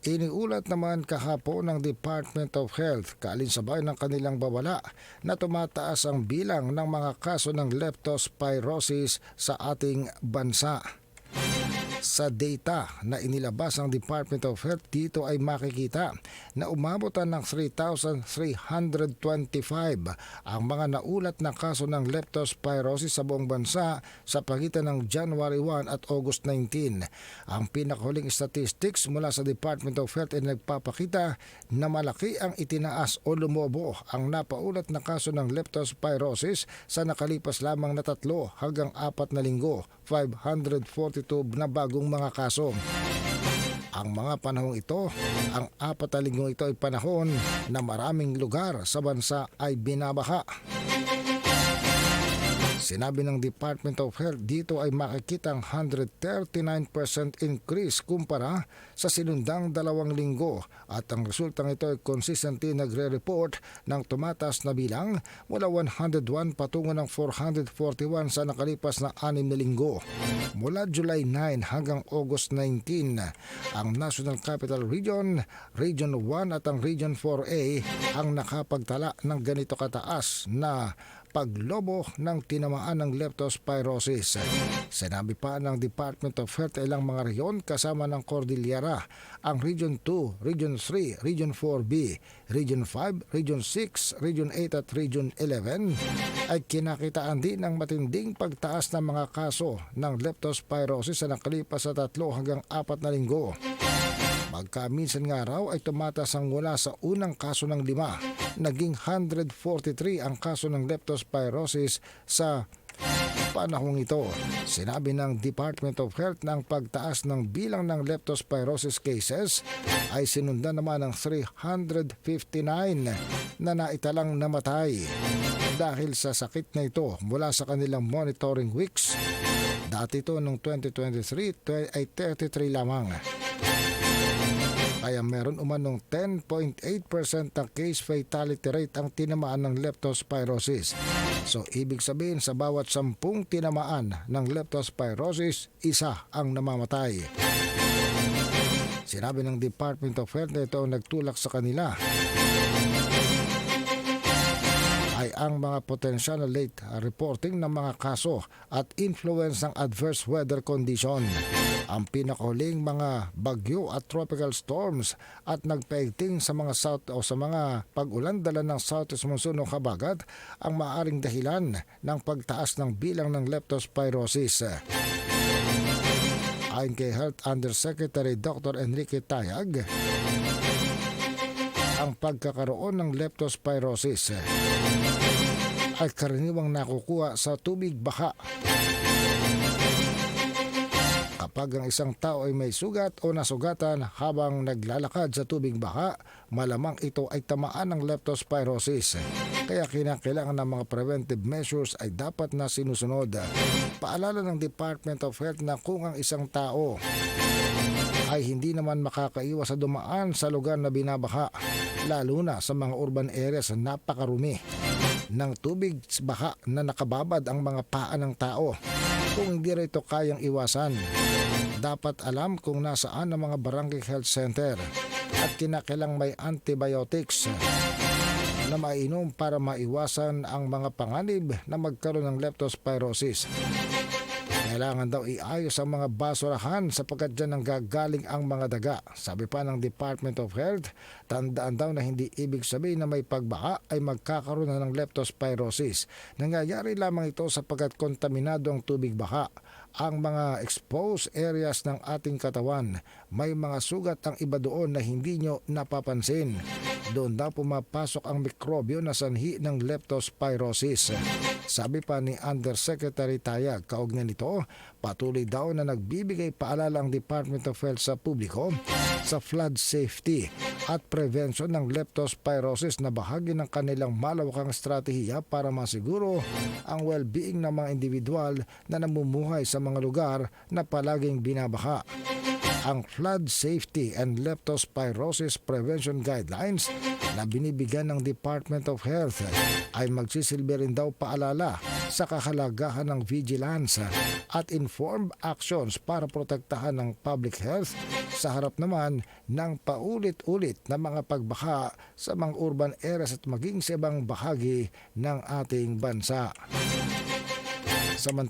Iniulat naman kahapon ng Department of Health kaalinsabay ng kanilang babala na tumataas ang bilang ng mga kaso ng leptospirosis sa ating bansa. Sa data na inilabas ng Department of Health dito ay makikita na umabotan ng 3,325 ang mga naulat na kaso ng leptospirosis sa buong bansa sa pagitan ng January 1 at August 19. Ang pinakahuling statistics mula sa Department of Health ay nagpapakita na malaki ang itinaas o lumobo ang napaulat na kaso ng leptospirosis sa nakalipas lamang na tatlo hanggang apat na linggo, 542 na bagong mga kaso. Ang mga panahong ito, ang apat na linggong ito ay panahon na maraming lugar sa bansa ay binabaha. Sinabi ng Department of Health dito ay makikita ang 139% increase kumpara sa sinundang dalawang linggo at ang resultang ito ay consistently nagre-report ng tumataas na bilang mula 101 patungo ng 441 sa nakalipas na anim na linggo. Mula July 9 hanggang August 19, ang National Capital Region, Region 1 at ang Region 4A ang nakapagtala ng ganito kataas na paglobo ng tinamaan ng leptospirosis. Sinabi pa ng Department of Health ilang mga reyon kasama ng Cordillera, ang Region 2, Region 3, Region 4B, Region 5, Region 6, Region 8 at Region 11 ay kinakitaan din ng matinding pagtaas ng mga kaso ng leptospirosis sa nakalipas sa tatlo hanggang apat na linggo. Magkaminsan nga raw ay tumatas ang mula sa unang kaso ng lima. Naging 143 ang kaso ng leptospirosis sa panahong ito. Sinabi ng Department of Health na ang pagtaas ng bilang ng leptospirosis cases ay sinundan naman ng 359 na naitalang namatay dahil sa sakit na ito mula sa kanilang monitoring weeks. Dati ito noong 2023 ay 33 lamang kaya meron umanong 10.8% ng case fatality rate ang tinamaan ng leptospirosis. So ibig sabihin sa bawat sampung tinamaan ng leptospirosis, isa ang namamatay. Sinabi ng Department of Health na ito ang nagtulak sa kanila ang mga potensyal na late reporting ng mga kaso at influence ng adverse weather condition. Ang pinakahuling mga bagyo at tropical storms at nagpaigting sa mga south o sa mga pag-ulan dala ng southeast monsoon o kabagat ang maaring dahilan ng pagtaas ng bilang ng leptospirosis. Ayon kay Health Undersecretary Dr. Enrique Tayag, ang pagkakaroon ng leptospirosis ay karaniwang nakukuha sa tubig baka. Kapag ang isang tao ay may sugat o nasugatan habang naglalakad sa tubig baka, malamang ito ay tamaan ng leptospirosis. Kaya kinakailangan ng mga preventive measures ay dapat na sinusunod. Paalala ng Department of Health na kung ang isang tao ay hindi naman makakaiwas sa dumaan sa lugar na binabaha, lalo na sa mga urban areas na napakarumi ng tubig baka na nakababad ang mga paa ng tao. Kung hindi rito kayang iwasan, dapat alam kung nasaan ang mga barangay health center at kinakailang may antibiotics na mainom para maiwasan ang mga panganib na magkaroon ng leptospirosis. Kailangan daw iayos ang mga basurahan sapagkat dyan ang gagaling ang mga daga. Sabi pa ng Department of Health, tandaan daw na hindi ibig sabihin na may pagbaha ay magkakaroon na ng leptospirosis. Nangyayari lamang ito sapagkat kontaminado ang tubig baha. Ang mga exposed areas ng ating katawan, may mga sugat ang iba doon na hindi nyo napapansin. Doon daw pumapasok ang mikrobyo na sanhi ng leptospirosis. Sabi pa ni Undersecretary Tayag, kaugnay nito, patuloy daw na nagbibigay paalala ang Department of Health sa publiko sa flood safety at prevention ng leptospirosis na bahagi ng kanilang malawakang estratehiya para masiguro ang well-being ng mga individual na namumuhay sa mga lugar na palaging binabaha ang Flood Safety and Leptospirosis Prevention Guidelines na binibigyan ng Department of Health ay magsisilbi rin daw paalala sa kahalagahan ng vigilance at informed actions para protektahan ng public health sa harap naman ng paulit-ulit na mga pagbaha sa mga urban areas at maging sa ibang bahagi ng ating bansa. Samantala,